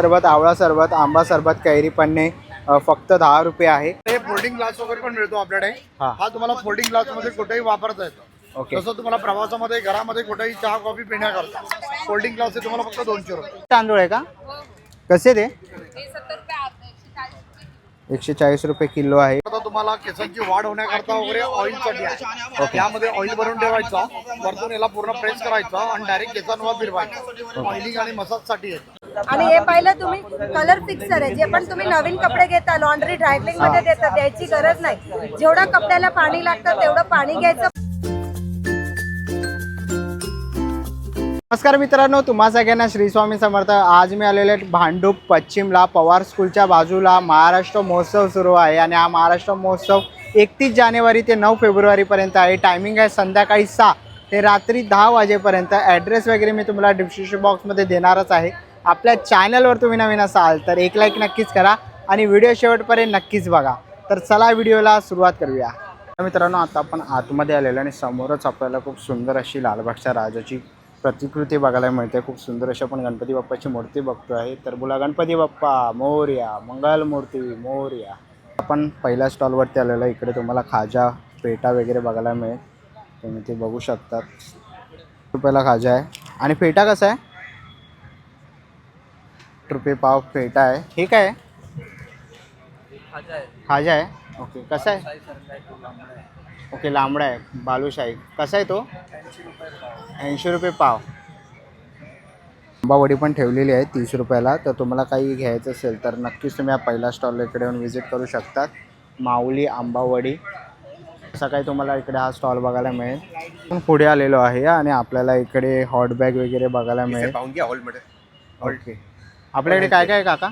सरबत आवळा सरबत आंबा सरबत कैरी पन्ने फक्त दहा रुपये आहे. हे फोल्डिंग ग्लास वगैरे पण मिळतो आपल्याकडे. हा. हा तुम्हाला फोल्डिंग ग्लासमध्ये कुठेही वापरता येतो. ओके. तसं तुम्हाला प्रवासामध्ये घरामध्ये कुठेही चहा कॉफी पिण्याकरता फोल्डिंग ग्लास हे तुम्हाला फक्त दोनशे रुपये. तांदूळ आहे का? कसे ते? एकशे चाळीस रुपये किलो आहे. आता तुम्हाला केसांची वाढ होण्याकरता वगैरे ऑइलसाठी आहे यामध्ये ऑइल भरून ठेवायचा. वरतून याला पूर्ण प्रेस करायचा आणि डायरेक्ट केसांवर फिरवायचा. ऑइलिंग आणि मसाजसाठी आहे आणि हे पाहिलं तुम्ही कलर फिक्सर आहे. जे पण तुम्ही नवीन कपडे घेता लॉन्ड्री ड्रायक्लिंगमध्ये देता द्यायची गरज नाही. जेवढं कपड्याला पाणी लागतं तेवढं पाणी घ्यायचं. नमस्कार मित्रांनो तुम्हा सगळ्यांना श्री स्वामी समर्थ. आज मी आलेले भांडूप पश्चिमला पवार स्कूलच्या बाजूला. महाराष्ट्र महोत्सव सुरू आहे आणि हा महाराष्ट्र महोत्सव एकतीस जानेवारी ते नऊ फेब्रुवारीपर्यंत आहे. टायमिंग आहे संध्याकाळी सहा ते रात्री दहा वाजेपर्यंत. ॲड्रेस वगैरे मी तुम्हाला डिस्क्रिप्शन बॉक्समध्ये देणारच आहे. आपल्या चॅनलवर तुम्ही नवीन असाल तर एक लाईक नक्कीच करा आणि व्हिडिओ शेवटपर्यंत नक्कीच बघा. तर चला व्हिडिओला सुरुवात करूया. मित्रांनो आता आपण आतमध्ये आलेलो आणि समोरच आपल्याला खूप सुंदर अशी लालबागच्या राजाची प्रतिकृती बघायला मिळते. खूप सुंदर अशी आपण गणपती बाप्पाची मूर्ती बघतो आहे. तर बोला गणपती बाप्पा मोर्या मंगल मूर्ती मोर्या. आपण पहिल्या स्टॉलवरती आलेलो आहे. इकडे तुम्हाला खाजा पेटा वगैरे बघायला मिळेल. तुम्ही ते बघू शकतात. रुपयाला खाजा आहे. आणि पेटा कसा आहे? रुपये पाव पेटा आहे. हे काय आहे? खाजा आहे. ओके कसा आहे? ओके लांबडा आहे. बालुशाही. कसा आहे तो? ऐंशी रुपये पाव. आंबावडी पण ठेवलेली आहे तीस रुपयाला. तर तुम्हाला काही घ्यायचं असेल तर नक्कीच तुम्ही या पहिल्या स्टॉलला इकडे येऊन व्हिजिट करू शकतात माऊली आंबावडी असं काही तुम्हाला इकडे हा स्टॉल बघायला मिळेल. पण पुढे आलेलो आहे आणि आपल्याला इकडे हॉट बॅग वगैरे बघायला मिळेल. ओके. आपल्याकडे काय काय आहे काका?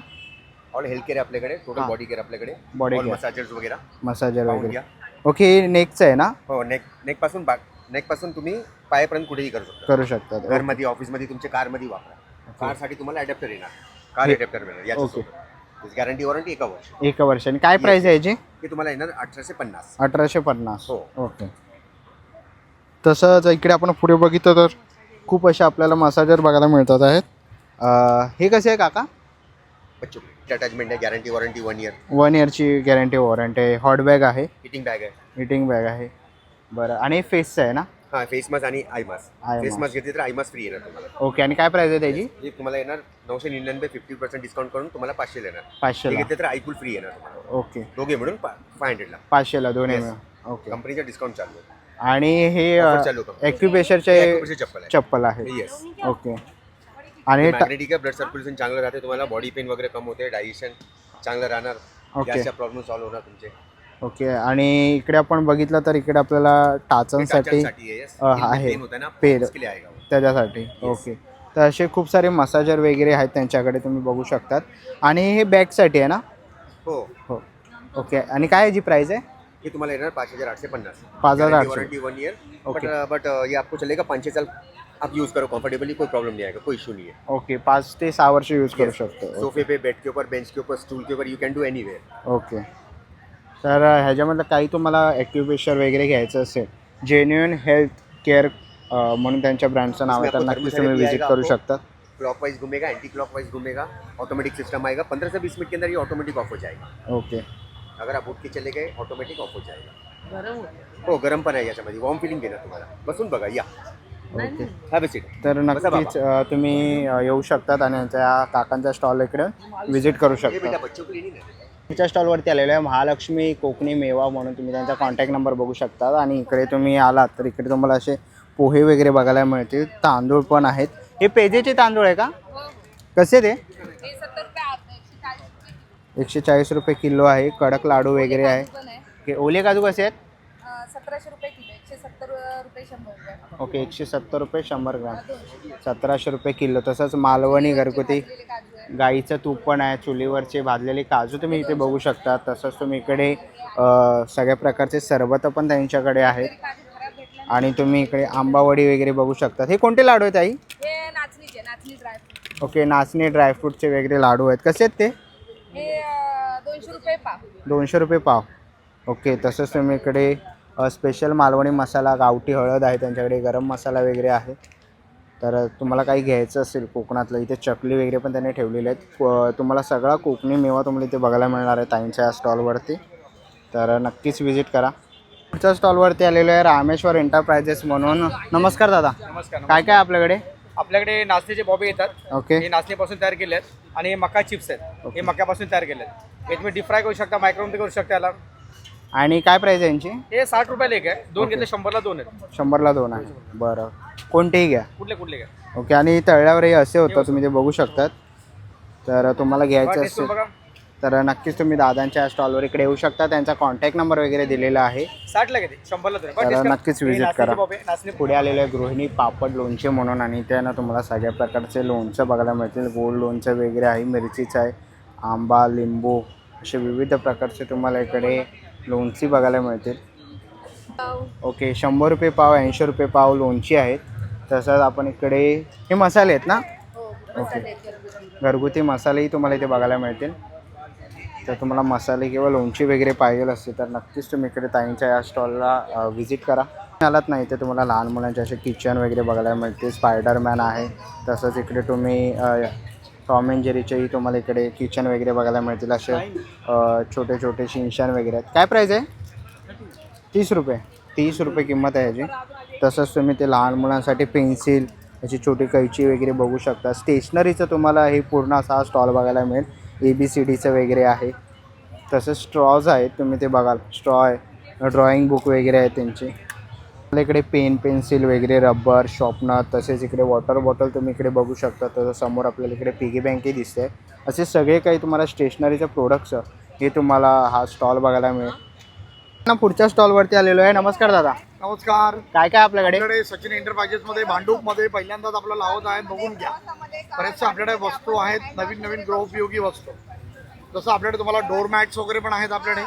ऑल हेल्थ केअर आपल्याकडे टोटल हा. बॉडी केअर आपल्याकडे. Body care. मसाजर्स वगैरे. मसाजर पाहून वगैरे. घ्या. ओके नेकचं आहे ना? हो नेक नेकपासून नेकपासून तुम्ही पायापर्यंत कुठेही करू शकता. करू शकतात घरमध्ये ऑफिसमध्ये तुमच्या कारमध्ये वापरा. कारसाठी तुम्हाला अडॅप्टर येणार. कार अडॅप्टर मिळणार गॅरंटी वॉरंटी एका वर्ष. एका वर्षाने. काय प्राईस आहे याची? हे तुम्हाला येणार अठराशे पन्नास. अठराशे पन्नास. हो. ओके तसंच इकडे आपण पुढे बघितलं तर खूप असे आपल्याला मसाजर बघायला मिळतात आहेत. अं, हे कसे आहे काका? बच्चो अटॅचमेंट आहे guarantee warranty one year one इयरची guarantee warranty आहे. हॉट बॅग आहे. हिटिंग बॅग आहे. हिटिंग बॅग आहे. बरं. आणि फेसचं आहे ना? हा फेस मास्क आणि eye mask Eye face. Mask घेतली तर आय मास्क फ्री येणार तुम्हाला. ओके आणि काय प्राईस आहे त्याची? हे तुम्हाला येणार नऊशे निन्यानवे फिफ्टी पर्सेंट डिस्काउंट करून तुम्हाला पाचशे येणार. हे पाचशेला घेतले तर आयकूल फ्री येणार तुम्हाला. ओके दोघे मिळून फाय हंड्रेडला पाचशेला दोन्ही Yes. मिळून. ओके कंपनीचा डिस्काउंट चालू आहे. आणि हे Offer चालू. ॲक्युपेशरचे Acupuncture चप्पल आहे. चप्पल आहे. येस ओके आणि हे मॅग्नेटिक ब्लड सर्क्युलेशन चांगलं राहते तुम्हाला बॉडी पेन वगैरे कम होते डायजेशन चांगलं राहणार. ओके. प्रॉब्लेम सॉल्व्ह होणार तुमचे. ओके आणि इकडे आपण बघितलं तर इकडे आपल्याला टाचांसाठी आहे. पेन. त्याच्यासाठी. ओके तर असे खूप सारे मसाजर वगैरे आहेत त्यांच्याकडे तुम्ही बघू शकतात. आणि हे बॅगसाठी आहे ना? हो. हो. ओके आणि काय याची प्राईस आहे? ये तुम्हाला येणार पाच हजार आठशे पन्नास. पाच हजार आठशे. One but Okay. बट ये आपको चलेगा पाँच छः साल आप यूज़ करो कंफर्टेबली कोई प्रॉब्लम नहीं आएगा कोई इशू नहीं है। ओके पाच ते सहा वर्ष यूज करू. शकतो. सोफे पे बेड के ऊपर बेंच के ऊपर स्टूल के ऊपर you can do any okay तर ह्याच्यामधलं काही तुम्हाला ॲक्युपेशर वगैरे घ्यायचं असेल जेन्युइन हेल्थ केअर म्हणून त्यांच्या ब्रँडचं नाव आहे तर इसमें आपको नक्कीच तुम्ही व्हिजिट आएगा करू आपको. शकतात क्लॉकवाइज घूमेगा एंटी क्लॉकवाइज घूमेगा ऑटोमेटिक सिस्टम आएगा पंद्रह से बीस मिनट के अंदर ये ऑटोमेटिक ऑफ हो जाएगा। ओके अगर आप उठ के चले गए ऑटोमेटिक ऑफ हो जाएगा। हो गरम पण आहे याच्यामध्ये वॉर्म फिलिंग देणार तुम्हाला। बसून बघा या। ओके. तर नक्कीच तुम्ही येऊ शकतात आणि त्या काकांच्या स्टॉल इकडे व्हिजिट करू शकता तुमच्या स्टॉलवरती आलेलो आहे महालक्ष्मी कोकणी मेवा म्हणून. तुम्ही त्यांचा कॉन्टॅक्ट नंबर बघू शकता आणि इकडे तुम्ही आलात तर इकडे तुम्हाला असे पोहे वगैरे बघायला मिळतील. तांदूळ पण आहेत. हे पेजेचे तांदूळ आहे का? कसे ते? एकशे चाळीस रुपये किलो आहे. कडक लाडू वगैरे आहे. ओके ओले काजू कसे आहेत? सतराशे रुपये किलो एकशे सत्तर रुपये शंभर रुपये ओके एकशे सत्तर रुपये शंभर ग्राम. सतराशे रुपये किलो. तसंच मालवणी घरगुती गाईचं तूप पण आहे चुलीवरचे भाजलेले काजू तुम्ही इथे बघू शकता. तसंच तुम्ही इकडे सगळ्या प्रकारचे सरबत पण त्यांच्याकडे आहेत. आणि तुम्ही इकडे आंबावडी वगैरे बघू शकता. हे कोणते लाडू आहेत आई? ओके नाचणी ड्रायफ्रूटचे वगैरे लाडू आहेत. कसे आहेत ते? अं, दोनशे रुपये पाव. दोनशे रुपये पाव. ओके तसंच तुम्ही इकडे स्पेशल मालवणी मसाला गावठी हळद आहे त्यांच्याकडे गरम मसाला वगैरे आहे. तर तुम्हाला काही घ्यायचं असेल कोकणातलं इथे चकली वगैरे पण त्यांनी ठेवलेले आहेत. तुम्हाला सगळा कोकणी मेवा तुम्हाला इथे बघायला मिळणार आहे ताईंच्या या स्टॉलवरती. तर नक्कीच व्हिजिट करा. पुढच्या स्टॉलवरती आलेलो आहे रामेश्वर एंटरप्राइजेस म्हणून. नमस्कार दादा. नमस्कार काय काय आपल्याकडे? आपल्याकडे नाचणीचे बॉबे येतात ओके. हे नाचणीपासून तयार केले आहेत आणि हे मका चिप्स आहेत हे मक्यापासून तयार केले आहेत हे तुम्ही डीप फ्राय करू शकता मायक्रोवेव्ह करू शकता याला. आणि काय प्राईज आहे यांची? हे साठ रुपयाला एक आहे. दोन घेतले शंभरला दोन आहेत. शंभरला दोन आहे. बरं. कोणतेही घ्या. कुठले कुठले घ्या. ओके आणि तळल्यावरही असे होतं तुम्ही ते बघू शकतात. तर तुम्हाला घ्यायचं असेल तर नक्कीच तुम्ही दादांच्या स्टॉलवर इकडे येऊ शकता. त्यांचा कॉन्टॅक्ट नंबर वगैरे दिलेला आहे. साठला शंभरला तर. नक्कीच visit करा. पुढे आलेले आहे गृहिणी पापड लोणचे म्हणून आणि त्यानं तुम्हाला सगळ्या प्रकारचे लोणचं बघायला मिळतील. गोड लोणचं वगैरे आहे मिरचीचं आहे आंबा लिंबू असे विविध प्रकारचे तुम्हाला इकडे लोणची बघायला मिळतील. ओके शंभर रुपये पाव ऐंशी रुपये पाव लोणची आहेत. तसंच आपण इकडे हे मसाले आहेत ना? ओके. घरगुती. मसालेही तुम्हाला इथे बघायला मिळतील. तर तुम्हाला मसाले किंवा लोणची वगैरे पाहिजे असते तर नक्कीच तुम्ही इकडे ताईंच्या या स्टॉलला व्हिजिट करा. आलात नाही तर तुम्हाला लहान मुलांचे असे किचन वगैरे बघायला मिळते स्पायडरमॅन आहे. तसंच इकडे तुम्ही टॉम अँड जेरीचेही तुम्हाला इकडे किचन वगैरे बघायला मिळतील असे छोटे छोटे शिनशान वगैरे आहेत. काय प्राईज आहे? तीस रुपये. तीस रुपये किंमत आहे याची. तसंच तुम्ही ते लहान मुलांसाठी पेन्सिल याची छोटी कैची वगैरे बघू शकता. स्टेशनरीचं तुम्हाला हे पूर्ण असा हा स्टॉल बघायला मिळेल. ए बी सी डीचं वगैरे आहे. तसंच स्ट्रॉज आहेत तुम्ही ते बघाल. स्ट्रॉ आहे. ड्रॉइंग बुक वगैरे आहे त्यांची. आपल्या इकडे पेन पेन्सिल वगैरे रबर शॉर्पनर तसेच इकडे वॉटर बॉटल तुम्ही इकडे बघू शकता. तसं समोर आपल्याला इकडे पिगी बँकही दिसते. असे सगळे काही तुम्हाला स्टेशनरीचे प्रोडक्ट्स हे तुम्हाला हा स्टॉल बघायला मिळेल. ना पुढच्या स्टॉलवरती आलेलो आहे. नमस्कार दादा. नमस्कार. काय काय आपल्याकडे? आपल्याकडे सचिन एंटरप्राइजेस मध्ये भांडूपमध्ये पहिल्यांदाच आपलं लावत आहे. बघून घ्या. बरेचसे आपल्याकडे वस्तू आहेत. नवीन नवीन गृहोपयोगी वस्तू. जसं आपल्याकडे तुम्हाला डोर मॅट्स वगैरे पण आहेत आपल्याकडे.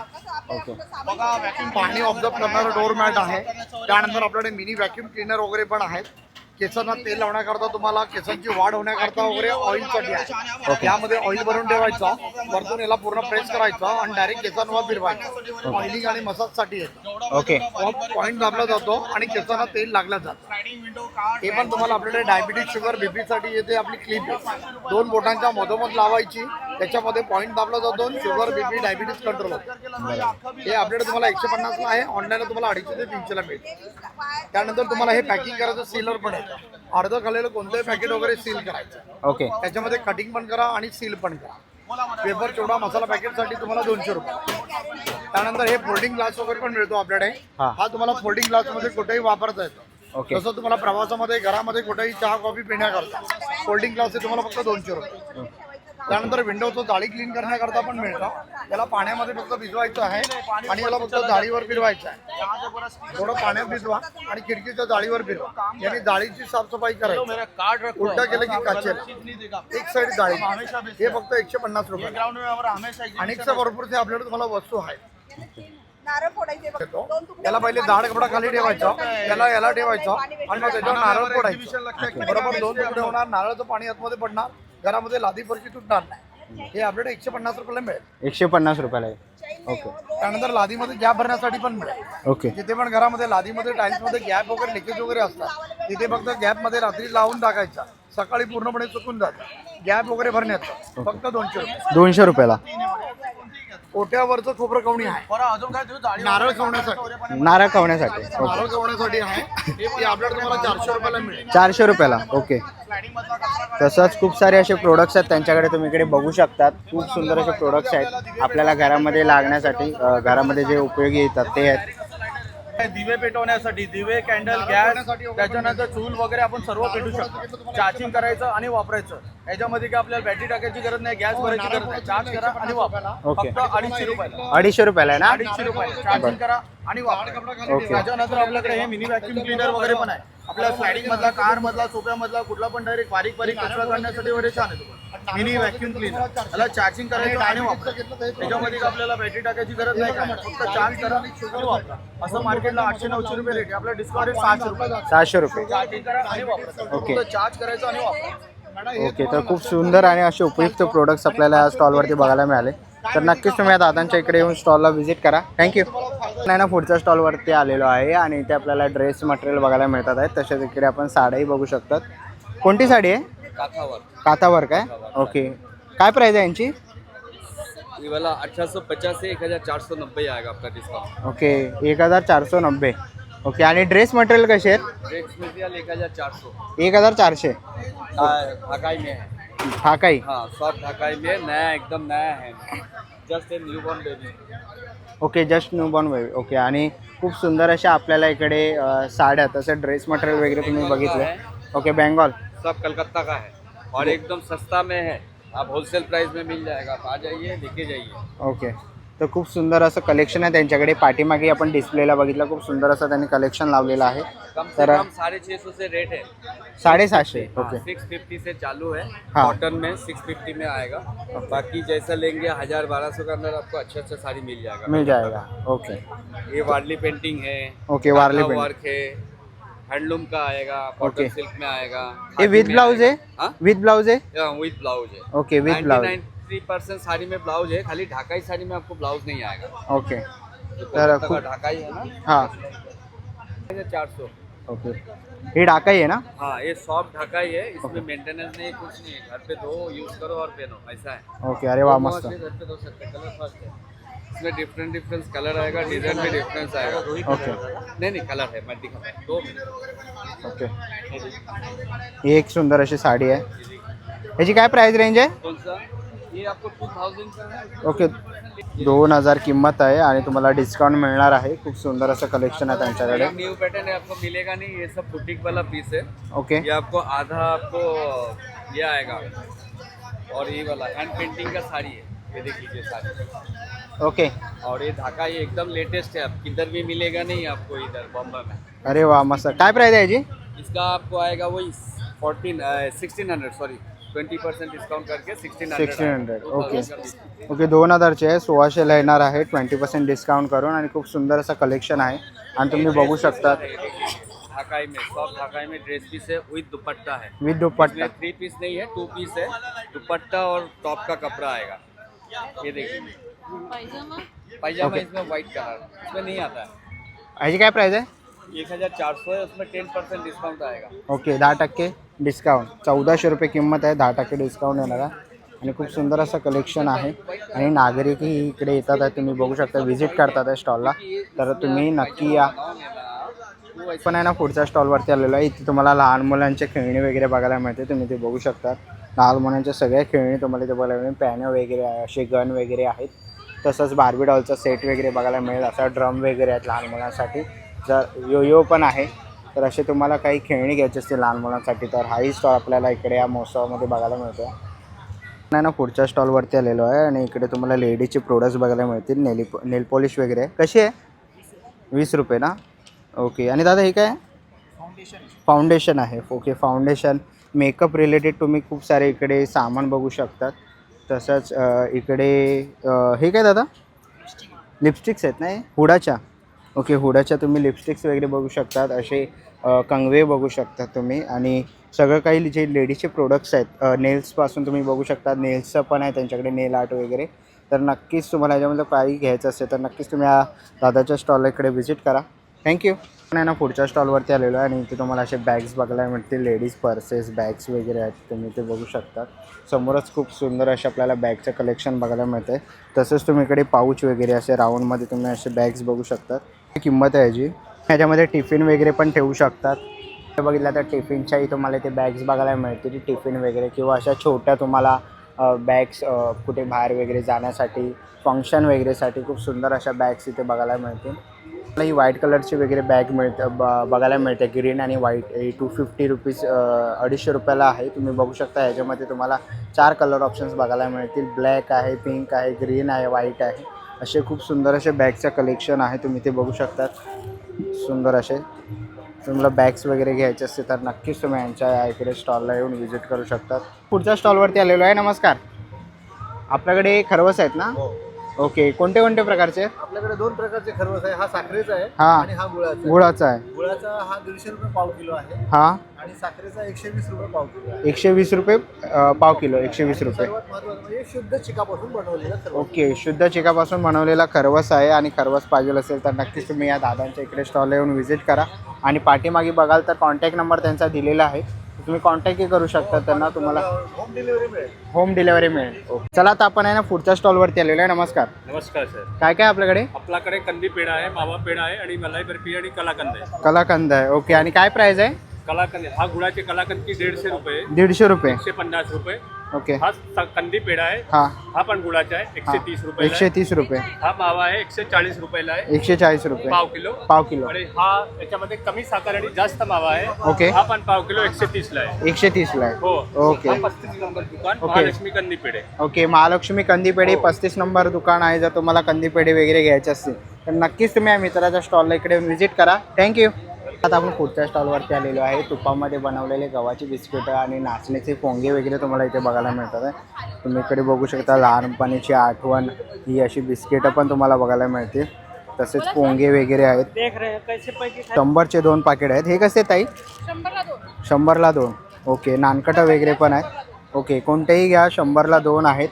ओके पाणी ऑब्झर्व करणारं डोर मॅट आहे. त्यानंतर आपल्याकडे मिनी व्हॅक्यूम क्लीनर वगैरे पण आहेत. केसांना तेल लावण्याकरता तुम्हाला केसांची वाढ होण्याकरता वगैरे ऑइलसाठी आहे. यामध्ये ऑइल भरून ठेवायचं. वरतून याला पूर्ण प्रेस करायचं आणि डायरेक्ट केसांवर फिरवायचं. ऑइलिंग आणि मसाजसाठी येतं ओके पॉईंट दाबला जातो आणि केसांना तेल लागलं जातं. हे पण तुम्हाला आपल्याकडे डायबिटीज शुगर बीपी साठी येते आपली क्लिप दोन बोटांच्या मधोमध लावायची. त्याच्यामध्ये पॉईंट दाबला जातो शुगर बीपी डायबिटीज कंट्रोल होतो. हे आपल्याकडे तुम्हाला एकशे पन्नासला आहे. ऑनलाईन तुम्हाला अडीचशे ते तीनशेला मिळते त्यानंतर तुम्हाला हे पॅकिंग करायचं सीलर पण आहे. अर्ध खाल्लेलं कोणतंही पॅकेट वगैरे सील करायचं. ओके त्याच्यामध्ये कटिंग पण करा आणि सील पण करा. पेपर चिवडा मसाला पॅकेटसाठी तुम्हाला दोनशे रुपये. त्यानंतर हे फोल्डिंग ग्लास वगैरे पण मिळतो आपल्याकडे. हा. हा तुम्हाला फोल्डिंग ग्लासमध्ये कुठेही वापरता येतो. ओके जसं तुम्हाला प्रवासामध्ये घरामध्ये कुठेही चहा कॉफी पिण्याकरता फोल्डिंग ग्लास हे तुम्हाला फक्त दोनशे रुपये. त्यानंतर विंडोचं जाळी क्लीन करण्याकरता पण मिळतं. त्याला पाण्यामध्ये फक्त भिजवायचं आहे आणि याला फक्त जाळीवर फिरवायचं आहे. थोडं पाण्यात भिजवा आणि खिडकीच्या जाळीवर फिरवा. याने जाळीची साफसफाई करायची. उलटा केलं की काचेल. एक साईड जाळी. हे फक्त एकशे पन्नास रुपये. अनेकच्या भरपूर ते आपल्याकडे तुम्हाला वस्तू आहेत. नारळ फोडायचे याला पहिले दाड कपडा खाली ठेवायचं. याला याला ठेवायचं. आणि मग त्याच्यावर नारळ फोडायचं. बरोबर दोन तुकडे होणार. नारळाचं पाणी आतमध्ये पडणार. घरामध्ये लादी फरशी तुटणार नाही. हे आपल्याकडे एकशे पन्नास रुपयाला मिळेल. एकशे पन्नास रुपयाला आहे. ओके. त्यानंतर लादीमध्ये गॅप भरण्यासाठी पण मिळेल. ओके. जिथे पण घरामध्ये लादीमध्ये टाईल्समध्ये गॅप वगैरे लिकेज वगैरे असतात तिथे फक्त गॅपमध्ये रात्री लावून टाकायचा. सकाळी पूर्णपणे चुकून जातं. गॅप वगैरे भरण्याचं. फक्त दोनशे रुपये. दोनशे रुपयाला. ओट्यावरचं खोबरं कवणी आहे. नारळ खवण्यासाठी नारळ खावण्यासाठी नारळ खवण्यासाठी आहे. ते आपल्याला तुम्हाला चारशे रुपयाला मिळेल. चारशे रुपयाला ओके. तसंच खूप सारे असे प्रोडक्ट्स आहेत त्यांच्याकडे तुम्ही इकडे बघू शकतात. खूप सुंदर असे प्रोडक्ट्स आहेत आपल्याला घरामध्ये लागण्यासाठी अ, घरामध्ये जे उपयोगी येतात ते आहेत. दिवे पेटवण्यासाठी दिवे कॅन्डल गॅस त्याच्यानंतर चूल वगैरे आपण सर्व पेटू शकतो. चार्जिंग करायचं आणि वापरायचं. याच्यामध्ये काय आपल्याला बॅटरी टाकायची गरज नाही गॅस भरायची गरज नाही. चार्ज करा आणि वापरा. फक्त अडीचशे रुपयाला. अडीचशे रुपयाला आहे ना? अडीचशे रुपये चार्जिंग करा आणि वापरा. ओके. त्याच्यानंतर आपल्याकडे हे मिनी व्हॅक्यूम क्लीनर वगैरे पण आहे. आपल्या स्लायडिंग मधला कार मधला सोप्या मधला कुठला पण डायरेक्ट बारीक बारीक कचरा काढण्यासाठी वगैरे छान आहे मिनी व्हॅक्यूम क्लीनर त्याला चार्जिंग करायचं आणि वापरा त्याच्यामध्ये आपल्याला बॅटरी टाकायची गरज नाही फक्त चार्ज करा आणि वापरा असं मार्केटला आठशे नऊशे रुपये रेट आहे. आपल्या डिस्काउंट रेट सहाशे रुपये. सहाशे रुपये. चार्जिंग करा आणि वापरा. ओके. फक्त चार्ज करायचं आणि वापरा. ओके तर खूप सुंदर आणि असे उपयुक्त प्रोडक्ट्स आपल्याला या स्टॉलवरती बघायला मिळाले. तर नक्कीच तुम्ही या दादांच्या इकडे येऊन स्टॉलला व्हिजिट करा. थँक्यू नाही ना पुढच्या स्टॉलवरती आलेलो आहे आणि इथे आपल्याला ड्रेस मटेरियल बघायला मिळतात आहेत. तसेच इकडे आपण साड्याही बघू शकतात. कोणती साडी आहे? काथावर काथावर काय ओके काय प्राईज आहे यांची? ये वाला अठारह सौ पचास से एक हजार चार सौ नब्बे आएगा आपका डिस्काउंट ओके एक हजार चारशे नब्बे. ओके आणि ड्रेस मटेरियल कसे आहेत? एक हजार चार सौ एक हजार चारशे. में है काही हाँ सब ढाकाई में नया एकदम नया है। Just a new born baby okay just new born baby okay आणि खूप सुंदर अशा आपल्याला इकडे अ, साड्या तसं ड्रेस मटेरियल वगैरे तुम्ही बघितलं. ओके बेंगॉल सब कलकत्ता का है। और एकदम सस्ता में है। आप होलसेल प्राइस में मिल जाएगा। आप आ जाइए लेके जाइए। ओके तर खूप सुंदर असं कलेक्शन आहे. त्यांच्याकडे पाठीमागे आपण डिस्प्लेला बघितलं. खूप सुंदर असं त्यांनी कलेक्शन लावलेलं आहे. तर कम साढ़े छः सौ से रेट है साडेसहाशे ओके सिक्स फिफ्टी से चालू है. हाँ। कॉटन में सिक्स फिफ्टी में आएगा. बाकी जैसा लेंगे हजार बारह सौ के अंदर आपको अच्छा अच्छा साड़ी मिल जाएगा. मिल जाएगा ओके ये वार्ली पेंटिंग है. ओके, वारली। वर्क है. हैंडलूम का आएगा। कॉटन सिल्क में आएगा. ये विथ ब्लाउज है? विथ ब्लाउज है? विथ ब्लाउज है. Okay with blouse three percent sari में ब्लाउज है खाली ढाकाई साड़ी में आपको ब्लाउज नहीं आएगा। ओके। जो तर कोलकाता का खूप- ढाकाई है ना? हाँ। चार सौ। ओके। ही ढाकाई आहे ना? हाँ ये सॉफ्ट ढाकाई है इसमें मेंटेनेंस नहीं कुछ नहीं है। घर पे धो यूज़ करो और पहनो ऐसा है। ओके अरे वा दो मस्त। अपने घर पे धो सकते हैं कलर फ़र्स्ट है। इसमें डिफरेंट डिफरेंट कलर आएगा डिज़ाइन में डिफरेंस आएगा। ओके। नहीं नहीं कलर है मैं दिखाता हूँ। दो ओके। ही एक सुंदर अशी साडी आहे ह्याची काय प्राइस रेंज आहे कौन सा? ये आपको है ओके. दोन हज़ार किंमत आहे आणि तुम्हाला डिस्काउंट मिळणार आहे. खूप सुंदर असं कलेक्शन आहे त्यांच्याकडे. न्यू पैटर्न है आपको मिलेगा नहीं ये सब बुटीक वाला पीस है ओके. ये आपको आधा आपको ये आएगा. और ये वाला हैंड पेंटिंग का साड़ी है. ये देख लीजिए साड़ी. ओके. और ये धाका ये एकदम लेटेस्ट है. अब किधर भी मिलेगा नहीं आपको इधर बॉम्बे में. अरे वा मस्त. काय प्राइस आहे याची? इसका आपको आएगा वही fourteen sixteen hundred sorry twenty percent discount करके सिक्सटीन हंड्रेड ओके ओके दोन हजारचे आहे सोळाशेला येणार आहे ट्वेंटी पर्सेंट डिस्काउंट करून आणि खूप सुंदर असं कलेक्शन आहे. आणि तुम्ही बघू शकता ढाकाई में सॉफ्ट ढाकाई में ड्रेस पीस है विद दुपट्टा है विथ दुपट्टा. थ्री पीस नहीं है टू पीस है दुपट्टा और टॉप का कपड़ा आएगा। ये देखिए। पायजामा Okay. इसमें व्हाइट कलर इसमें नहीं आता है। काय प्राइस आहे एक हज़ार चार सौ है उसमें टेन परसेंट डिस्काउंट आएगा। ओके दहा टक्के। डिस्काउंट. चौदाशे रुपये किंमत आहे दहा टक्के डिस्काउंट येणार आहे. आणि खूप सुंदर असं कलेक्शन आहे. आणि नागरिकही इकडे येतात आहे तुम्ही बघू शकता व्हिजिट करतात आहे स्टॉलला तर तुम्ही नक्की या. पण आहे ना पुढच्या स्टॉलवरती आलेलो आहे. इथे तुम्हाला लहान मुलांचे खेळणी वगैरे बघायला मिळते तुम्ही ते बघू शकता. लहान मुलांच्या सगळ्या खेळणी तुम्हाला इथे बघायला मिळेल पॅनं वगैरे आहे असे गन वगैरे आहेत. तसंच बार्बी डॉलचा सेट वगैरे बघायला मिळेल. असा ड्रम वगैरे आहेत लहान मुलांसाठी. जर यो यो पण आहे. तर असे तुम्हाला काही खेळणी घ्यायची असतील लहान मुलांसाठी तर हाही स्टॉल आपल्याला इकडे या महोत्सवामध्ये बघायला मिळतो. नाही ना पुढच्या स्टॉलवरती आलेलो आहे आणि इकडे तुम्हाला लेडीजचे प्रोडक्ट्स बघायला मिळतील नेली नेल पॉलिश वगैरे. कशी आहे? वीस रुपये ना? ओके आणि दादा हे काय? आहे फाउंडेशन आहे. ओके फाउंडेशन मेकअप रिलेटेड तुम्ही खूप सारे इकडे सामान बघू शकतात. तसंच इकडे हे काय दादा? लिपस्टिक्स आहेत नाही हुडाच्या. ओके हुडाच्या तुम्ही लिपस्टिक्स वगैरे बघू शकतात असे कंगवे बघू शकता तुम्ही. आणि सगळं काही जे लेडीजचे प्रोडक्ट्स आहेत नेल्सपासून तुम्ही बघू शकता. नेल्सचं पण आहे त्यांच्याकडे नेल आर्ट वगैरे. तर नक्कीच तुम्हाला याच्यामध्ये काही घ्यायचं असेल तर नक्कीच तुम्ही या दादाच्या स्टॉलला इकडे व्हिजिट करा. थँक्यू पण आहे ना पुढच्या स्टॉलवरती आलेलो आहे आणि इथे तुम्हाला असे बॅग्स बघायला मिळतील. लेडीज पर्सेस बॅग्स वगैरे आहेत तुम्ही ते बघू शकता. समोरच खूप सुंदर असे आपल्याला बॅगचं कलेक्शन बघायला मिळतं आहे तसंच तुम्ही इकडे पाऊच वगैरे असे राऊंडमध्ये तुम्ही असे बॅग्स बघू शकतात किंमत आहे याची. ह्याच्यामध्ये टिफिन वगैरे पण ठेवू शकतात. बघितलं तर टिफिनच्याही तुम्हाला इथे बॅग्स बघायला मिळतील. टिफिन वगैरे किंवा अशा छोट्या तुम्हाला बॅग्स कुठे बाहेर वगैरे जाण्यासाठी फंक्शन वगैरेसाठी खूप सुंदर अशा बॅग्स इथे बघायला मिळतील. मला ही व्हाईट कलरची वगैरे बॅग मिळतं ब बघायला मिळते. ग्रीन आणि व्हाईट ही टू फिफ्टी रुपीज अडीचशे रुपयाला आहे. तुम्ही बघू शकता याच्यामध्ये तुम्हाला चार कलर ऑप्शन्स बघायला मिळतील. ब्लॅक आहे पिंक आहे ग्रीन आहे व्हाईट आहे. असे खूप सुंदर असे बॅगचं कलेक्शन आहे तुम्ही ते बघू शकतात सुंदर असे. तुम्हाला बॅग्स वगैरे घ्यायचे असते तर नक्कीच तुम्ही यांच्या या इकडे स्टॉलला येऊन व्हिजिट करू शकतात. पुढच्या स्टॉलवरती आलेलो आहे. नमस्कार. आपल्याकडे खरवस आहेत ना? हो. ओके कोणते कोणते प्रकारचे? आपल्याकडे दोन प्रकारचे खरवस आहे. हा साखरेचा आहे हा. आणि हा गुळाचा आहे. गुळाचा आहे. गुळाचा हा दीडशे रुपये पाव किलो आहे हा. आणि साखरेचा एकशे वीस रुपये पाव किलो आहे. एकशे वीस रुपये अ, पाव किलो एकशे वीस रुपये. सर्वात महत्वाचं म्हणजे शुद्ध चिकापासून बनवलेलं खरवस. ओके शुद्ध चिकापासून बनवलेला खरवस आहे आणि खरवस पाहिजे असेल तर नक्कीच तुम्ही या दादांच्या इकडे स्टॉलला येऊन व्हिजिट करा. आणि पाठीमागे बघाल तर कॉन्टॅक्ट नंबर त्यांचा दिलेला आहे. तुम्ही कॉन्टॅक्टही करू शकता त्यांना तुम्हाला होम डिलिव्हरी मिळेल. होम डिलेवरी मिळेल. ओके. चला आता आपण आहे ना पुढच्या स्टॉलवरती आलेलो आहे. नमस्कार. नमस्कार सर काय काय आपल्याकडे? आपल्याकडे कंदी पेढा आहे मावा पेढा आहे आणि मलाई बर्फी आणि कलाकंद आहे. कलाकंद आहे. ओके आणि काय प्राइस आहे? कलाकंद हा गुळाचे कलाकंद की दीडशे रुपये. दीडशे रुपये. एकशे पन्नास रुपये. ओके हा स- कंदी पेढा आहे. हा. हा पण गुळाचा आहे. एकशे तीस रुपये एकशे तीस रुपये. हा मावा आहे. एकशे चाळीस रुपयाला आहे. एकशे चाळीस रुपये. पाव किलो. पाव किलो. आणि हा याच्यामध्ये कमी साखर आणि जास्त मावा आहे. ओके. हा पण पाव किलो एकशे तीस ला आहे. एकशे तीसला आहे. हो. ओके. हा पस्तीस नंबर दुकान. ओके. महालक्ष्मी कंदी पेढे. ओके महालक्ष्मी कंदीपेढी हो. पस्तीस नंबर दुकान आहे. जर तुम्हाला कंदीपेढी वगैरे घ्यायची असतील तर नक्कीच तुम्ही या मित्राच्या स्टॉलला इकडे व्हिजिट करा. थँक्यू आता आपण पुढच्या स्टॉलवरती आलेलो आहे. तुपामध्ये बनवलेले गव्हाची बिस्किटं आणि नाचणीचे पोंगे वगैरे तुम्हाला इथे बघायला मिळतात. आहे. तुम्ही इकडे बघू शकता लहानपणीची आठवण ही अशी बिस्किटं पण तुम्हाला बघायला मिळतील. तसेच पोंगे वगैरे आहेत. शंभरचे दोन पाकिट आहेत. हे कसे ताई? शंभरला दोन. ओके नानकटं वगैरे पण आहेत. ओके कोणतेही घ्या शंभरला दोन आहेत.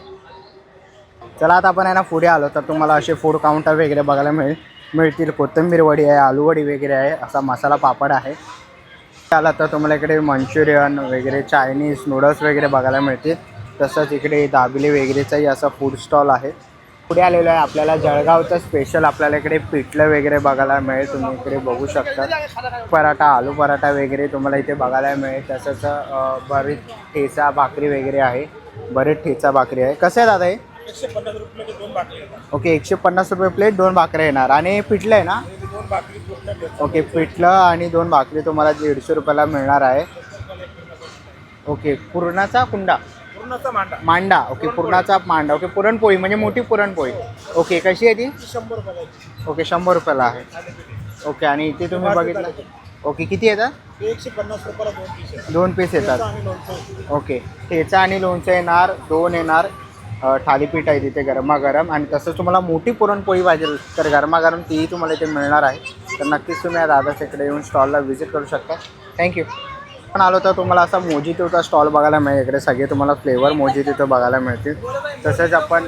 चला आता आपण आहे ना पुढे आलो तर तुम्हाला असे फूड काउंटर वगैरे बघायला मिळेल. मिळतील. कोथिंबीर वडी आहे आलू वडी वगैरे आहे असा मसाला पापड आहे. आला तर तुम्हाला इकडे मंचुरियन वगैरे चायनीज नूडल्स वगैरे बघायला मिळतील. तसंच इकडे दाबिले वगैरेचाही असा फूड स्टॉल आहे. पुढे आलेलो आहे आपल्याला जळगावचं स्पेशल आपल्याला इकडे पिठलं वगैरे बघायला मिळेल. तुम्ही इकडे बघू शकता. पराठा आलू पराठा वगैरे तुम्हाला इथे बघायला मिळेल. तसंच बरीच ठेचा भाकरी वगैरे आहे. बरेच ठेचा भाकरी आहे. कसं आहे दादा हे? ओके एकशे पन्नास रुपये प्लेट दोन भाकऱ्या येणार. आणि पिठलं आहे ना? ओके पिठलं आणि दोन भाकरी तुम्हाला दीडशे रुपयाला मिळणार आहे. ओके पुरणाचा कुंडा? पूर्णचा मांडा. मांडा ओके पुरणाचा मांडा. ओके पुरणपोळी म्हणजे मोठी पुरणपोळी. ओके कशी आहे ती? शंभर रुपये ओके शंभर रुपयाला आहे. ओके आणि इथे तुम्ही बघितलं ओके किती येतात एकशे पन्नास रुपयाला दोन पीस दोन येतात. आणि लोणचं. ओके ठेचा आणि लोणचं येणार दोन येणार थालीपीठ आहे तिथे गरमागरम. आणि तसंच तुम्हाला मोठी पुरणपोळी पाहिजे तर गरमागरम तीही तुम्हाला इथे मिळणार आहे. तर नक्कीच तुम्ही या दादाच्या इकडे येऊन स्टॉलला व्हिजिट करू शकता. थँक्यू पण आलो तर तुम्हाला असा मोजी तिथं स्टॉल बघायला मिळेल. इकडे सगळे तुम्हाला फ्लेवर मोजी तिथं बघायला मिळतील. तसंच आपण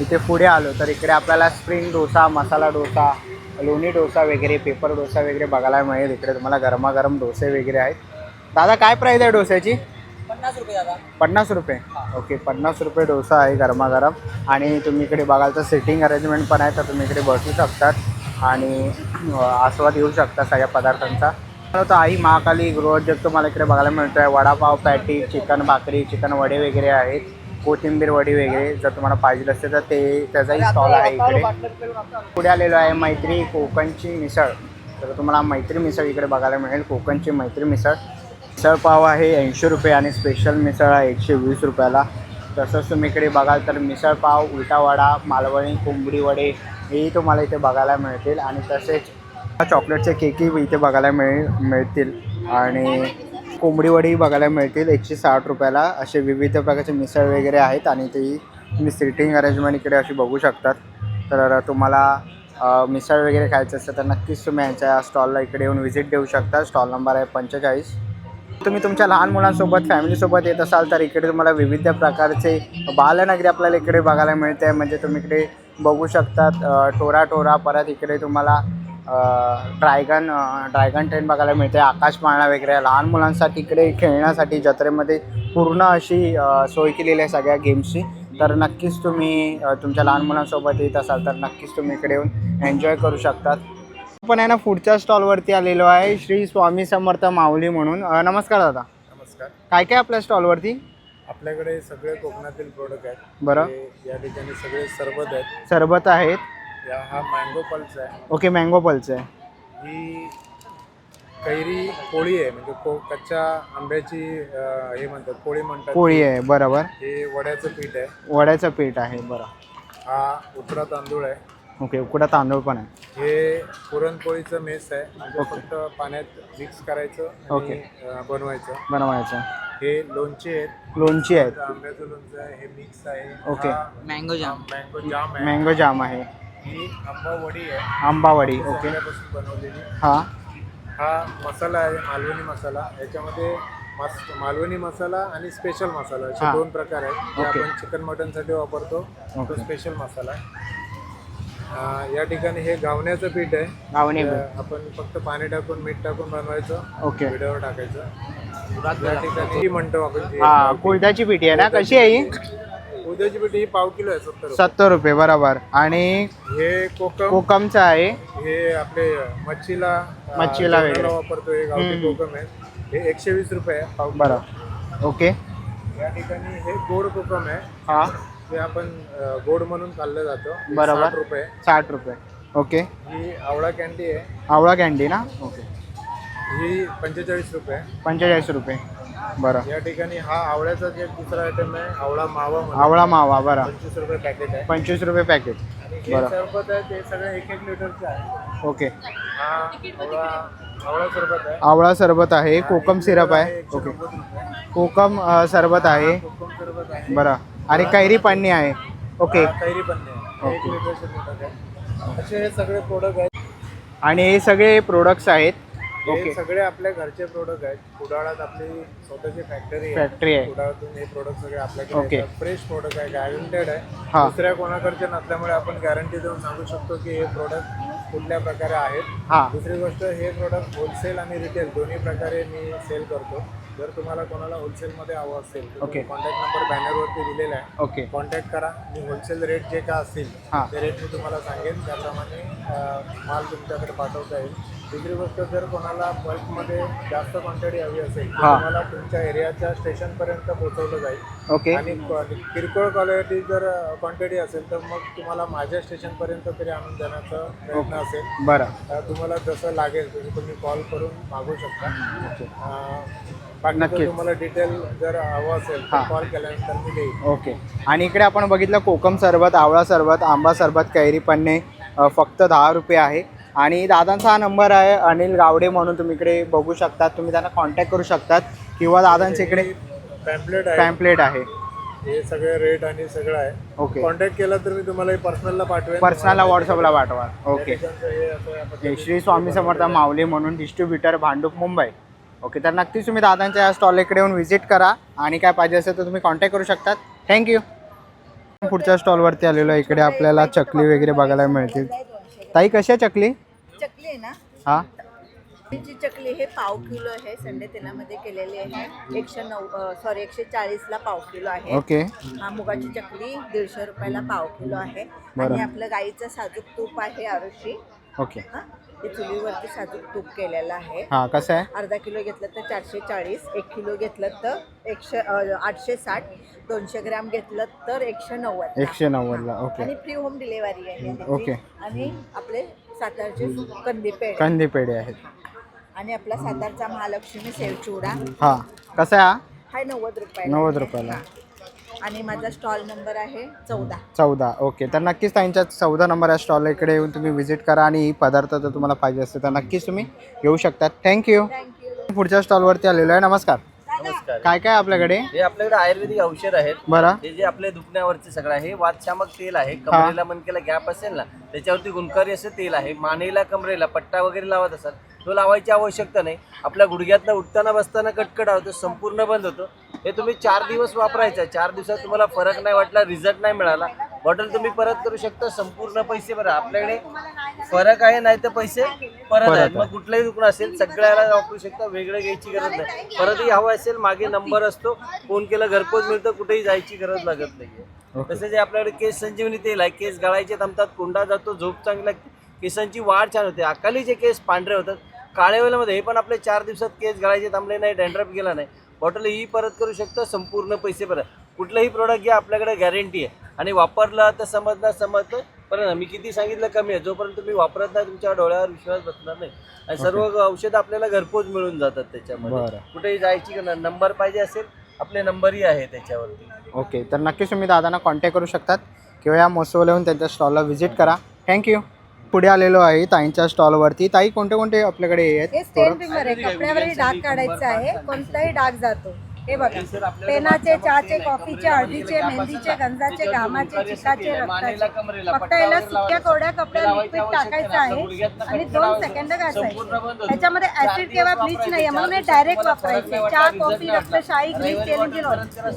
इथे पुढे आलो तर इकडे आपल्याला स्प्रिंग डोसा मसाला डोसा लोणी डोसा वगैरे पेपर डोसा वगैरे बघायला मिळेल. इकडे तुम्हाला गरमागरम डोसे वगैरे आहेत. दादा काय प्राईस आहे डोस्याची? पन्नास रुपये ओके पन्नास रुपये डोसा आहे गरमागरम. आणि तुम्ही इकडे बघाल तर सिटिंग अरेंजमेंट पण आहे तर तुम्ही इकडे बसू शकतात. आणि आस्वाद घेऊ शकता सगळ्या पदार्थांचा. तर आई महाकाली गृहोद्योग तुम्हाला इकडे बघायला मिळतो आहे वडापाव पॅटी चिकन भाकरी चिकन वडे वगैरे आहेत. कोथिंबीर वडी वगैरे जर तुम्हाला पाहिजे असेल तर ते त्याचाही स्टॉल आहे इकडे. पुढे आलेलो आहे मैत्री कोकणची मिसळ. तर तुम्हाला मैत्री मिसळ इकडे बघायला मिळेल. कोकणची मैत्री मिसळ. मिसळपाव आहे ऐंशी रुपये आणि स्पेशल मिसळ आहे एकशे वीस रुपयाला. तसंच तुम्ही इकडे बघाल तर मिसळपाव उलटावडा मालवणी कोंबडी वडे हेही तुम्हाला इथे बघायला मिळतील. आणि तसेच चॉकलेटचे केकही इथे बघायला मिळ मिळतील. आणि कोंबडी वडीही बघायला मिळतील एकशे साठ रुपयाला. असे विविध प्रकारचे मिसळ वगैरे आहेत आणि तेही तुम्ही सिटिंग अरेंजमेंट इकडे अशी बघू शकतात. तर तुम्हाला मिसळ वगैरे खायचं असेल तर नक्कीच तुम्ही यांच्या स्टॉलला इकडे येऊन व्हिजिट देऊ शकता. स्टॉल नंबर आहे पंचेचाळीस. तुम्ही तुमच्या लहान मुलांसोबत फॅमिलीसोबत येत असाल तर इकडे तुम्हाला विविध प्रकारचे बालनगरी आपल्याला इकडे बघायला मिळते. म्हणजे तुम्ही इकडे बघू शकतात टोरा टोरा परत इकडे तुम्हाला ड्रॅगन ड्रॅगन ट्रेन बघायला मिळते. आकाशपाळणा वगैरे लहान मुलांसाठी इकडे खेळण्यासाठी जत्रेमध्ये पूर्ण अशी सोय केलेली आहे सगळ्या गेम्सची. तर नक्कीच तुम्ही तुमच्या लहान मुलांसोबत येत असाल तर नक्कीच तुम्ही इकडे येऊन एन्जॉय करू शकतात. आपण आहे ना पुढच्या स्टॉलवरती आलेलो आहे श्री स्वामी समर्थ माऊली म्हणून. अ, नमस्कार दादा. नमस्कार. काय काय आपल्या स्टॉलवरती आपल्याकडे सगळे कोकणातील प्रोडक्ट आहेत. बरं. हे या ठिकाणी सगळे सरबत आहेत. सरबत आहेत. या हा मँगो पल्स आहे. ओके मँगो पल्स आहे. ही कैरी पोळी आहे म्हणजे को कच्च्या आंब्याची अं, हे म्हणतात पोळी म्हणतात पोळी आहे बरोबर. हे वड्याचं पीठ आहे. वड्याचं पीठ आहे बरं. हा उतरा तांदूळ आहे. ओके उकडा तांदूळ पण आहे? हे पुरणपोळीचं मेस आहे. म्हणजे ओके. फक्त पाण्यात मिक्स करायचं ओके. अं, बनवायचं. बनवायचं. हे लोणचे आहेत. लोणची आहेत. आंब्याचं लोणचं आहे हे मिक्स आहे. Okay. Mango jam mango jam आहे. मँगो जाम आहे. ही आंबा वडी आहे. आंबावडी ओके. बनवलेली. हां. हा मसाला आहे मालवणी मसाला. याच्यामध्ये मस मालवणी मसाला आणि स्पेशल मसाला. असे हा. दोन प्रकार आहेत. जे ओके. आपण चिकन मटनसाठी वापरतो. तो ओके. स्पेशल मसाला आहे. या ठिकाणी हे गावण्याचं पीठ आहे. गावणे आपण फक्त पाणी टाकून मीठ टाकून बनवायचं. ओके. पिठावर टाकायचं. या ठिकाणी ही म्हणतो आपण जी हा पिठी आहे ना? कशी आहे ही? उद्याची पीठ ही पाव किलो आहे सत्तर रुपये. सत्तर रुपये बरोबर. आणि हे कोकम. कोकमचं आहे. हे आपले मच्छीला अं, मच्छीला वगैरे. वापरतो हे गावठी हम्म. कोकम आहे. हे एकशे वीस रुपये आहे पाव किलो. बरं. ओके. या ठिकाणी हे गोड कोकम आहे. हा. ते आपण गोड म्हणून खाल्लं जातं. बरोबर. 60 रुपये. साठ रुपये. ओके. ही आवळा कॅन्डी आहे. आवळा कॅन्डी ना? ओके. ही पंचेचाळीस रुपये. पंचेचाळीस रुपये. बरं. या ठिकाणी हा आवळ्याचा जे दुसरा आयटम आहे आवळा मावा म्हणून. आवळा मावा बरं. पंचवीस रुपये पॅकेट आहे. पंचवीस रुपये पॅकेट आणि हे बरं. सरबत आहे ते सगळे एक एक लिटरचे आहे. ओके. हा आवळा आवळा सरबत आहे. आवळा सरबत आहे. कोकम सिरप आहे. ओके. कोकम अ, सरबत आहे. कोकम सरबत आहे. बरं. आणि कैरी पन्नी आहे. ओके कैरी पण आहे. एक लिटरचे प्रोडक्ट आहे. असे हे सगळे प्रोडक्ट आहेत. आणि हे सगळे प्रोडक्ट्स आहेत. हे ओके सगळे आपल्या घरचे प्रोडक्ट आहेत. कुडाळात आपली स्वतःची फॅक्टरी फॅक्टरी आहे. कुडाळातून हे प्रोडक्ट सगळे ओके. आपल्याकडे फ्रेश प्रोडक्ट आहे गॅरंटेड आहे. दुसऱ्या कोणाकडचे नसल्यामुळे आपण गॅरंटी देऊन सांगू शकतो की हे प्रोडक्ट कुठल्या प्रकारे आहेत. हां. दुसरी गोष्ट हे प्रोडक्ट होलसेल आणि रिटेल दोन्ही प्रकारे मी सेल करतो. जर तुम्हाला कोणाला होलसेलमध्ये हवं असेल तर ओके. कॉन्टॅक्ट नंबर बॅनरवरती दिलेला आहे. ओके कॉन्टॅक्ट करा. मी होलसेल रेट जे का असतील हां. ते रेट मी तुम्हाला सांगेन. त्याप्रमाणे अं, माल तुमच्याकडे पाठवता येईल. दुसरी गोष्ट जर कोणाला बल्कमध्ये जास्त क्वांटिटी हवी असेल तर हां. तुम्हाला तुमच्या एरियाच्या स्टेशनपर्यंत पोहोचवलं जाईल. ओके. आणि क्वा- किरकोळ क्वालिटी जर क्वांटिटी असेल तर मग तुम्हाला माझ्या स्टेशनपर्यंत तरी आणून देण्याचा प्रयत्न असेल. बरं. तुम्हाला जसं लागेल तसं तुम्ही कॉल करून मागू शकता. अं, बाकी जर. तुम्हाला डिटेल जर हवं असेल तर. कॉल केल्यानंतर मी देईन. ओके. आणि इकडे आपण बघितलं कोकम सरबत आवळा सरबत आंबा सरबत कैरी पन्ने अ, फक्त दहा रुपये आहे. आणि दादांचा हा नंबर आहे अनिल गावडे म्हणून तुम्ही इकडे बघू शकतात. तुम्ही त्यांना कॉन्टॅक्ट करू शकतात. किंवा दादांच्या इकडे पॅम्पलेट आहे. पॅम्पलेट आहे. हे सगळे रेट आणि सगळं आहे. ओके कॉन्टॅक्ट केला तर मी तुम्हाला पर्सनलला पाठवेन. पर्सनलला व्हॉट्सअपला पाठवा. ओके हे श्री स्वामी समर्थ माऊली म्हणून डिस्ट्रीब्युटर भांडूप मुंबई. ओके तर नक्कीच तुम्ही दादांच्या या स्टॉल इकडे येऊन व्हिजिट करा. आणि काय पाहिजे असेल तर तुम्ही कॉन्टॅक्ट करू शकतात. थँक्यू पुढच्या स्टॉलवरती आलेलो आहे. इकडे आपल्याला चकली वगैरे बघायला मिळतील. ताई कशी चकली? चकली आहे ना? हां. ची चकली हे पाव किलो आहे संडे तेलामध्ये केलेली आहे. एकशे नऊ सॉरी एकशे चाळीसला पाव किलो आहे. ओके. हा मुगाची चकली दीडशे रुपयाला पाव किलो आहे. बरं. आणि आपलं गाईचं साजूक तूप आहे आरुषी. ओके. हा. ते चुलीवरती साजूक तूप केलेलं आहे. हां कसं आहे? अर्धा किलो घेतलं तर चारशे चाळीस एक किलो घेतलं तर एकशे अ, आठशे साठ दोनशे ग्रॅम घेतलं तर एकशे नव्वद एकशे नव्वदला ओके. आणि फ्री होम डिलेवरी आहे त्याची. ओके. आणि आपले सातारचे कंदी पेढे. कंदी पेढे आहेत. आणि आपला सातारचा महालक्ष्मी सेव चिवडा हां कसं आहे हा? हा नव्वद रुपयाला नव्वद. रुपयाला. आणि माझा स्टॉल नंबर आहे चौदा. चौदा ओके. तर नक्कीच त्यांच्या चौदा नंबर या स्टॉल इकडे येऊन तुम्ही व्हिजिट करा आणि ही पदार्थ जर तुम्हाला पाहिजे असते तर नक्कीच तुम्ही घेऊ शकतात थँक्यू पुढच्या स्टॉलवरती आलेलो आहे. नमस्कार. नमस्कार. काय काय आपल्याकडे? हे आपल्याकडे आयुर्वेदिक औषध आहेत. बरं. हे जे आपले दुखण्यावरचे सगळं आहे हे वातशामक तेल आहे. कमरेला मनकेला गॅप असेल ना त्याच्यावरती गुणकारी असं तेल आहे. मानेला कमरेला पट्टा वगैरे लावत असाल तो लावायची आवश्यकता नाही. आपल्या गुडघ्यातनं उठताना बसताना कटकट होतो संपूर्ण बंद होतो. हे तुम्ही चार दिवस वापरायचं चार दिवसात तुम्हाला फरक नाही वाटला रिझल्ट नाही मिळाला बॉटल तुम्ही परत करू शकता संपूर्ण पैसे भरा. आपल्याकडे फरक आहे नाही तर पैसे परत आहेत. आहे. मग कुठलंही दुकान असेल सगळ्याला वापरू शकता वेगळं घ्यायची गरज नाही. परतही हवं असेल मागे नंबर असतो फोन केला घरपोच मिळतं कुठेही जायची गरज लागत नाहीये. ओके. तसंच हे आपल्याकडे केस संजीवनी तेल आहे. केस गळायचे थांबतात कोंडा जातो झोप चांगली केसांची वाढ छान होते. अकालीचे केस पांढरे होतात. काळ्या वेळेमध्ये हे पण आपले चार दिवसात केस गळायचे थांबले नाही डॅन्ड्रफ गेला नाही. बॉटल ही परत करू शकता संपूर्ण पैसे परत. कुठलंही प्रोडक्ट घ्या आपल्याकडे गॅरंटी आहे. आणि वापरलं तर समजणार समजतं पण मी किती सांगितलं कमी आहे. जोपर्यंत तुम्ही वापरत नाही तुमच्या डोळ्यावर विश्वास बसणार नाही. आणि सर्व औषध आपल्याला घरपोच मिळून जातात त्याच्यामध्ये. कुठेही जायची नंबर पाहिजे असेल आपले नंबरही आहे त्याच्यावरती. ओके तर नक्कीच तुम्ही दादांना कॉन्टॅक्ट करू शकतात. किंवा या महोत्सवाला येऊन त्यांच्या स्टॉलला व्हिजिट करा. थँक्यू पुढे आलेलो आहे ताईंच्या स्टॉलवरती ताई कोणते कोणते आपल्याकडे हे आहेत स्टेन रिमर आहे. कपड्यावरही डाग काढायचा आहे. कोणताही डाग जातो. हे बघा पेनाचे चहाचे कॉफीचे हळदीचे मेहंदीचे गंजाचे घामाचे चिकाचे रक्ताचे. फक्त याला सुक्या कोरड्या कपड्यात लिक्विड टाकायचं आहे आणि दोन सेकंद घासायचे. त्याच्यामध्ये ऍसिड किंवा ब्लीच नाहीये म्हणून हे डायरेक्ट वापरायचे. चहा कॉफी रक्तशाही ग्रीन केलेली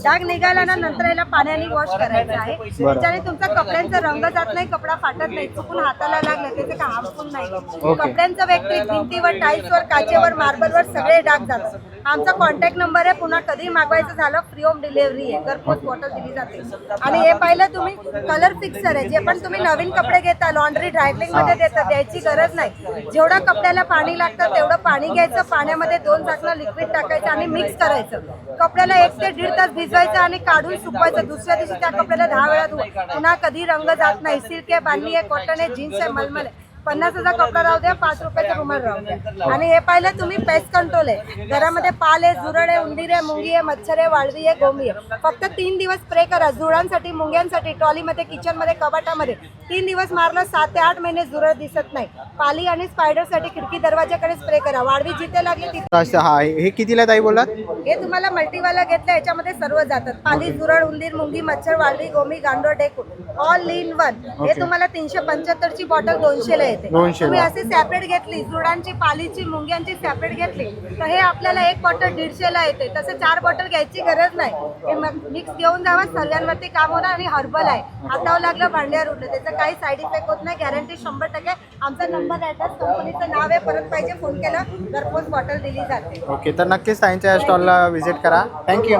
डाग निघाला ना नंतर याला पाण्याने वॉश करायचं आहे. त्याच्याने तुमचा कपड्यांचा रंग जात नाही कपडा फाटत नाही चुकून हाताला लागलं त्याचे काय हार्मफुल नाही. कपड्यांचं व्यक्ती भिंतीवर टाईल्सवर काचेवर मार्बलवर सगळे डाग जातात. आमचा कॉन्टॅक्ट नंबर आहे. पुन्हा कधी मागवायचं झालं फ्री होम डिलिव्हरी आहे. घरपोच बॉटल दिली जाते. आणि हे पाहिलं तुम्ही कलर फिक्सर आहे. जे पण तुम्ही नवीन कपडे घेता लॉन्ड्री ड्रायक्लिंगमध्ये देता द्यायची गरज नाही. जेवढं कपड्याला पाणी लागतं तेवढं पाणी घ्यायचं. पाण्यामध्ये दोन चाकणं लिक्विड टाकायचं आणि मिक्स करायचं. कपड्याला एक ते दीड तास भिजवायचं आणि काढून सुकवायचं. दुसऱ्या दिवशी त्या कपड्याला दहा वेळा धुवा पुन्हा कधी रंग जात नाही. सिल्क आहे बांधणी आहे कॉटन आहे जीन्स आहे मलमल आहे. पन्नास हजार कपडा राहू द्या पाच रुपयाचा रुमाल राहू द्या. आणि हे पाहिलं तुम्ही पेस्ट कंट्रोल आहे. घरामध्ये पाल आहे जुरड आहे उंदीर आहे मुंगी आहे मच्छर आहे वाळवी आहे गोंबी आहे. फक्त तीन दिवस स्प्रे करा जुळांसाठी मुंग्यांसाठी ट्रॉलीमध्ये किचनमध्ये कपाटामध्ये तीन दिवस मारलं सात ते आठ महिने जुरड दिसत नाही. पाली आणि स्पायडरसाठी खिडकी दरवाजाकडे स्प्रे करा. वाळवी जिथे लागली तिथे. हा हे कितीला ताई बोललात? हे तुम्हाला मल्टीवाला घेतलं याच्यामध्ये सर्व जातात. पाली जुरड उंदीर मुंगी मच्छर वाळवी गोमी गांडोळ डेकून ऑल इन वन हे तुम्हाला तीनशे पंच्याहत्तरची बॉटल दोनशेला येते. 200 ला. तुम्ही अशी सेपरेट घेतली जुडांची पालीची मुंग्यांची सेपरेट घेतली तर हे आपल्याला एक बॉटल दीडशेला येते. तसं चार बॉटल घ्यायची गरज नाही. हे मिक्स घेऊन जावा सगळ्यांवरती काम होणार आणि हर्बल आहे. हातावर लागलं भांड्यावर उठलं त्याचं काही साईड इफेक्ट होत नाही. गॅरंटी शंभर टक्के. आमचा नंबर ऍड्रेस कंपनीचं नाव आहे. परत पाहिजे फोन केला घरपोच बॉटल दिली जाते. ओके तर नक्कीच ताईंच्या या स्टॉलला व्हिजिट करा. थँक्यू